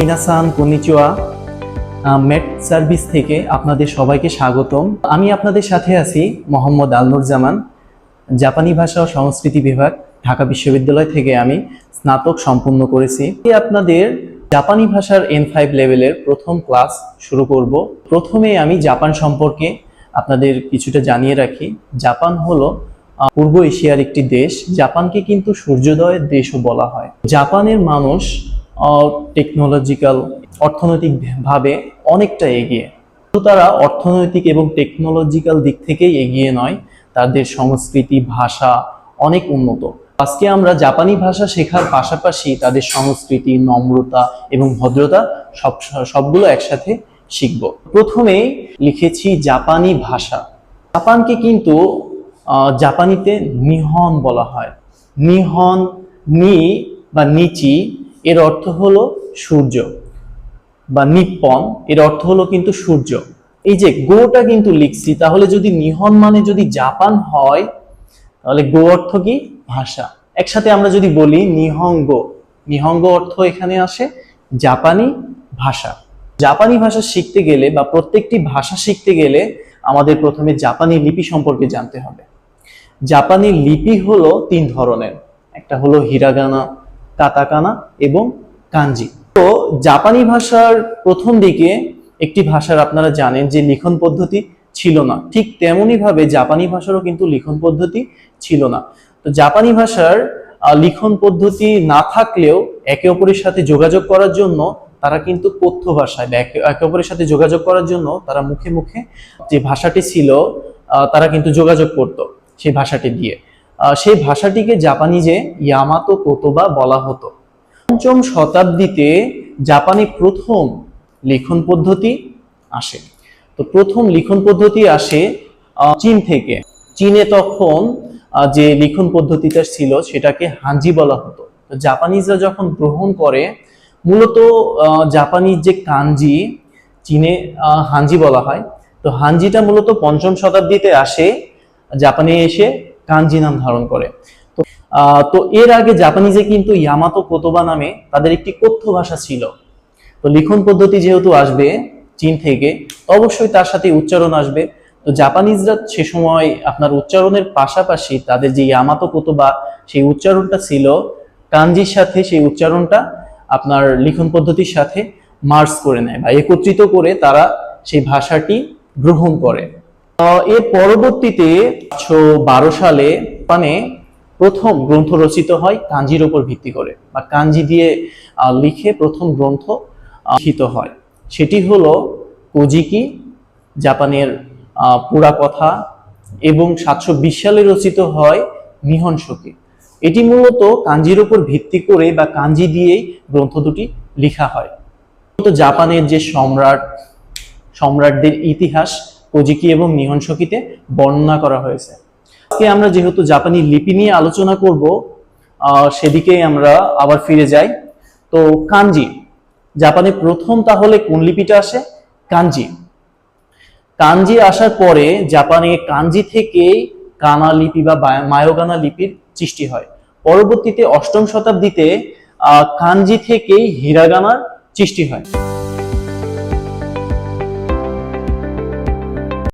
মিনাসান konnichiwa মেট service থেকে আপনাদের সবাইকে স্বাগতম। আমি আপনাদের সাথে আছি মোহাম্মদ আলনুর জামান জাপানি ভাষা ও সংস্কৃতি বিভাগ, ঢাকা বিশ্ববিদ্যালয় থেকে আমি স্নাতক সম্পূর্ণ করেছি। আপনাদের জাপানি ভাষার এন ফাইভ লেভেলের প্রথম ক্লাস শুরু করব। প্রথমে আমি জাপান সম্পর্কে আপনাদের কিছুটা জানিয়ে রাখি। জাপান হলো পূর্ব এশিয়ার একটি দেশ। জাপানকে কিন্তু সূর্যোদয়ের দেশও বলা হয়। জাপানের মানুষ টেকনোলজিক্যাল অর্থনৈতিক ভাবে অনেকটা এগিয়ে। তো তারা অর্থনৈতিক এবং টেকনোলজিক্যাল দিক থেকেই এগিয়ে নয়, তাদের সংস্কৃতি, ভাষা অনেক উন্নত। আজকে আমরা জাপানি ভাষা শেখার পাশাপাশি তাদের সংস্কৃতি, নম্রতা এবং ভদ্রতা সব, সবগুলো একসাথে শিখব। প্রথমে লিখেছি জাপানি ভাষা। জাপানকে কিন্তু জাপানিতে নিহন বলা হয়। নিহন, নি বা নিচি এর অর্থ হলো সূর্য বা নিপ্পন, এর অর্থ হলো কিন্তু সূর্য। এই যে গোটা কিন্তু লিখছি, তাহলে যদি নিহন মানে যদি জাপান হয়, তাহলে গো অর্থ কি? ভাষা। একসাথে আমরা যদি বলি নিহঙ্গ নিহঙ্গ অর্থ এখানে আসে জাপানি ভাষা। জাপানি ভাষা শিখতে গেলে বা প্রত্যেকটি ভাষা শিখতে গেলে আমাদের প্রথমে জাপানি লিপি সম্পর্কে জানতে হবে। জাপানি লিপি হলো তিন ধরনের। একটা হলো হিরাগানা কাতাকানা এবং কাঞ্জি তো জাপানি ভাষার প্রথম দিকে একটি ভাষার আপনারা জানেন যে লিখন পদ্ধতি ছিল না। ঠিক তেমনি ভাবে জাপানি ভাষারও কিন্তু লিখন পদ্ধতি ছিল না। তো জাপানি ভাষার লিখন পদ্ধতি না থাকলেও একে অপরের সাথে যোগাযোগ করার জন্য তারা কিন্তু কথ্য ভাষায় বা একে অপরের সাথে যোগাযোগ করার জন্য তারা মুখে মুখে যে ভাষাটি ছিল তারা কিন্তু যোগাযোগ করত সেই ভাষাটি দিয়ে। সেই ভাষাটিকে জাপানিজে ইয়ামাতো কোতোবা বলা হতো। পঞ্চম শতাব্দীতে জাপানে প্রথম লিখন পদ্ধতি আসে। তো প্রথম লিখন পদ্ধতি আসে চীন থেকে। চীনে তখন যে লিখন পদ্ধতিটা ছিল সেটাকে হাঞ্জি বলা হতো। তো জাপানিজরা যখন গ্রহণ করে, মূলত জাপানিজ যে কাঞ্জি চীনে হাঞ্জি বলা হয়। তো হাঞ্জিটা মূলত পঞ্চম শতাব্দীতে আসে, জাপানে এসে কাঞ্জি নাম ধারণ করে। তো তো এর আগে জাপানিজে কিন্তু ইয়ামাতো কোতোবা নামে তাদের একটি কথ্য ভাষা ছিল। তো লিখন পদ্ধতি যেহেতু আসবে চীন থেকে, তো অবশ্যই তার সাথে উচ্চারণ আসবে। তো জাপানিজরা সে সময় আপনার উচ্চারণের পাশাপাশি তাদের যে ইয়ামাতো কোতোবা, সেই উচ্চারণটা ছিল, কাঞ্জির সাথে সেই উচ্চারণটা আপনার লিখন পদ্ধতির সাথে মার্স করে নেয় বা একত্রিত করে তারা সেই ভাষাটি গ্রহণ করে। এর পরবর্তীতে একশো বারো সালে মানে প্রথম গ্রন্থ রচিত হয় কাঞ্জির উপর ভিত্তি করে, বা কাঞ্জি দিয়ে লিখে প্রথম গ্রন্থ লিখিত হয়। সেটি হলো কোজিকি, জাপানের পুরা কথা এবং সাতশো বিশ সালে রচিত হয় নিহন সখী এটি মূলত কাঞ্জির উপর ভিত্তি করে বা কাঞ্জি দিয়েই গ্রন্থ দুটি লিখা হয়। জাপানের যে সম্রাট, সম্রাটদের ইতিহাস কোজিকি এবং নিহন সখীতে বর্ণনা করা হয়েছে। আজকে আমরা যেহেতু জাপানি লিপি নিয়ে আলোচনা করব আহ, সেদিকেই আমরা আবার ফিরে যাই। তো কাঞ্জি জাপানে প্রথম তাহলে কোন লিপিটা আসে? কাঞ্জি কাঞ্জি আসার পরে জাপানে কাঞ্জি থেকেই কানা লিপি বা মায়োগানা লিপির সৃষ্টি হয়। পরবর্তীতে অষ্টম শতাব্দীতে কাঞ্জি থেকেই হিরাগানার সৃষ্টি হয়।